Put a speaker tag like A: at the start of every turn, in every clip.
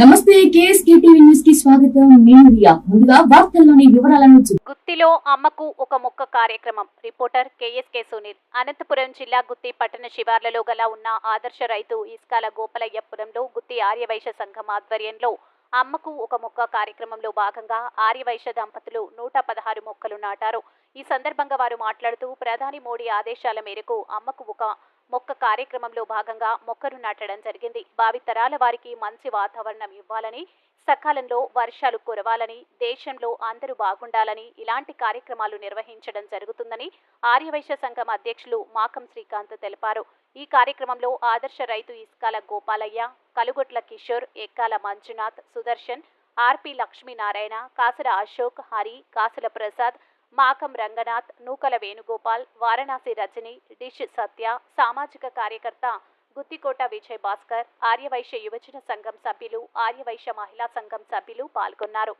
A: నమస్తే న్యూస్కి స్వాగతం. నేను రియా. ముందుగా వార్తల్లోని వివరాలను
B: గుత్తిలో అమ్మకు ఒక మొక్క కార్యక్రమం. Reporter KSK Sunil. అనంతపురం జిల్లా గుత్తి పట్టణ శివార్లలో గల ఉన్న ఆదర్శ రైతు ఇస్కాల గోపాలయ్యపురంలో గుత్తి ఆర్యవైశ్య సంఘం ఆధ్వర్యంలో అమ్మకు ఒక మొక్క కార్యక్రమంలో భాగంగా ఆర్యవైశ్య దంపతులు నూట పదహారు మొక్కలు నాటారు. ఈ సందర్భంగా వారు మాట్లాడుతూ ప్రధాని మోడీ ఆదేశాల మేరకు అమ్మకు ఒక మొక్క కార్యక్రమంలో భాగంగా మొక్కను నాటడం జరిగింది. భావితరాల వారికి మంచి వాతావరణం ఇవ్వాలని సకాలంలో వర్షాలు కురవాలని దేశంలో అందరూ బాగుండాలని ఇలాంటి కార్యక్రమాలు నిర్వహించడం జరుగుతుందని ఆర్యవైశ్య సంఘం అధ్యక్షులు మాకం శ్రీకాంత్ తెలిపారు. ఈ కార్యక్రమంలో ఆదర్శ రైతు ఇస్కాల గోపాలయ్య కలుగొట్ల కిషోర్ ఎక్కాల మంజునాథ్ సుదర్శన్ ఆర్పి లక్ష్మీనారాయణ కాసల అశోక్ హరి కాసుల ప్రసాద్ మాకం రంగనాథ్ నూకల వేణుగోపాల్ వారణాసి రజని డిష్ సత్య సామాజిక కార్యకర్త గుత్తికోట విజయ్ భాస్కర్ ఆర్యవైశ్య యువజన సంఘం సభ్యులు ఆర్యవైశ్య మహిళా సంఘం సభ్యులు పాల్గొన్నారు.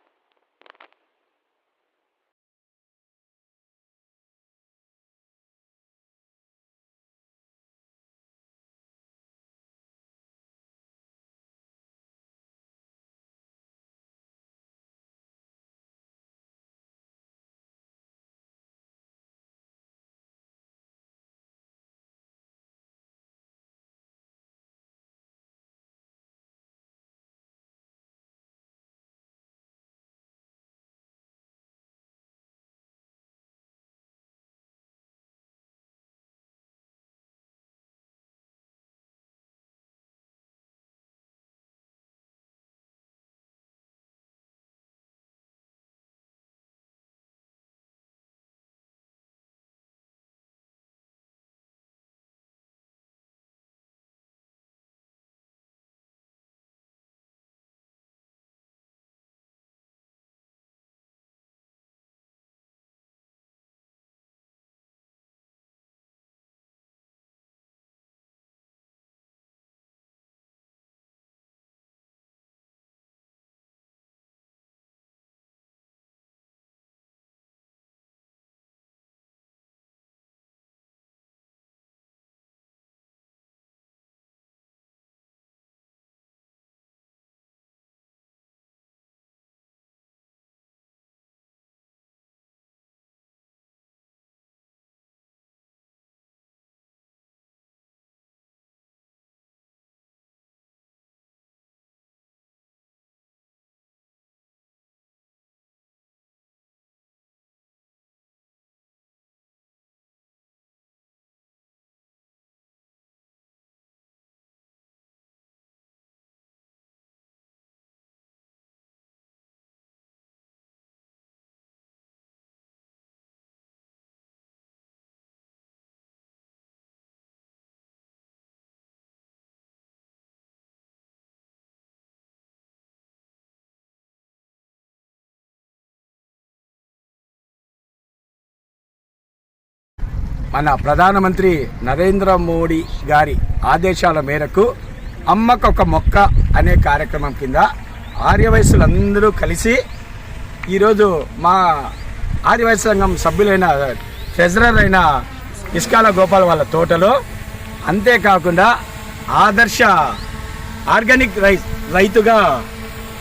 C: మన ప్రధానమంత్రి నరేంద్ర మోడీ గారి ఆదేశాల మేరకు అమ్మకు ఒక మొక్క అనే కార్యక్రమం కింద ఆర్యవయసులందరూ కలిసి ఈరోజు మా ఆర్యవయసు సంఘం సభ్యులైన ట్రెజరర్ అయిన ఇస్కాల గోపాల్ వాళ్ళ తోటలో అంతేకాకుండా ఆదర్శ ఆర్గానిక్ రై రైతుగా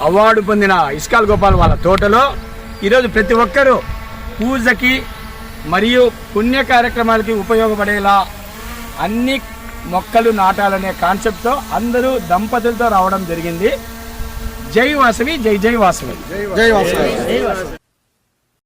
C: అవార్డు పొందిన ఇస్కాల్ గోపాల్ వాళ్ళ తోటలో ఈరోజు ప్రతి ఒక్కరూ పూజకి మరియు పుణ్య కార్యక్రమాలకి ఉపయోగపడేలా అన్ని మొక్కలు నాటాలనే కాన్సెప్ట్తో అందరూ దంపతులతో రావడం జరిగింది. జై వాసవి జై జై వాసవి.
D: జై వాసవి.